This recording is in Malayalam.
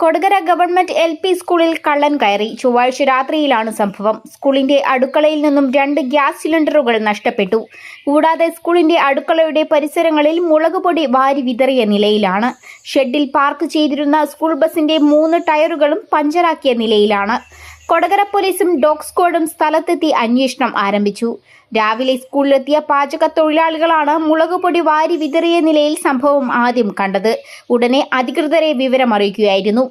കൊടകര ഗവൺമെന്റ് എൽ പി സ്കൂളിൽ കള്ളൻ കയറി. ചൊവ്വാഴ്ച രാത്രിയിലാണ് സംഭവം. സ്കൂളിന്റെ അടുക്കളയിൽ നിന്നും രണ്ട് ഗ്യാസ് സിലിണ്ടറുകൾ നഷ്ടപ്പെട്ടു. കൂടാതെ സ്കൂളിന്റെ അടുക്കളയുടെ പരിസരങ്ങളിൽ മുളകുപൊടി വാരി വിതറിയ നിലയിലാണ്. ഷെഡിൽ പാർക്ക് ചെയ്തിരുന്ന സ്കൂൾ ബസിന്റെ മൂന്ന് ടയറുകളും പഞ്ചറാക്കിയ നിലയിലാണ്. കൊടകര പോലീസും ഡോഗ് സ്ക്വാഡും സ്ഥലത്തെത്തി അന്വേഷണം ആരംഭിച്ചു. രാവിലെ സ്കൂളിലെത്തിയ പാചക തൊഴിലാളികളാണ് മുളകുപൊടി വാരി വിതറിയ നിലയിൽ സംഭവം ആദ്യം കണ്ടത്. ഉടനെ അധികൃതരെ വിവരമറിയിക്കുകയായിരുന്നു.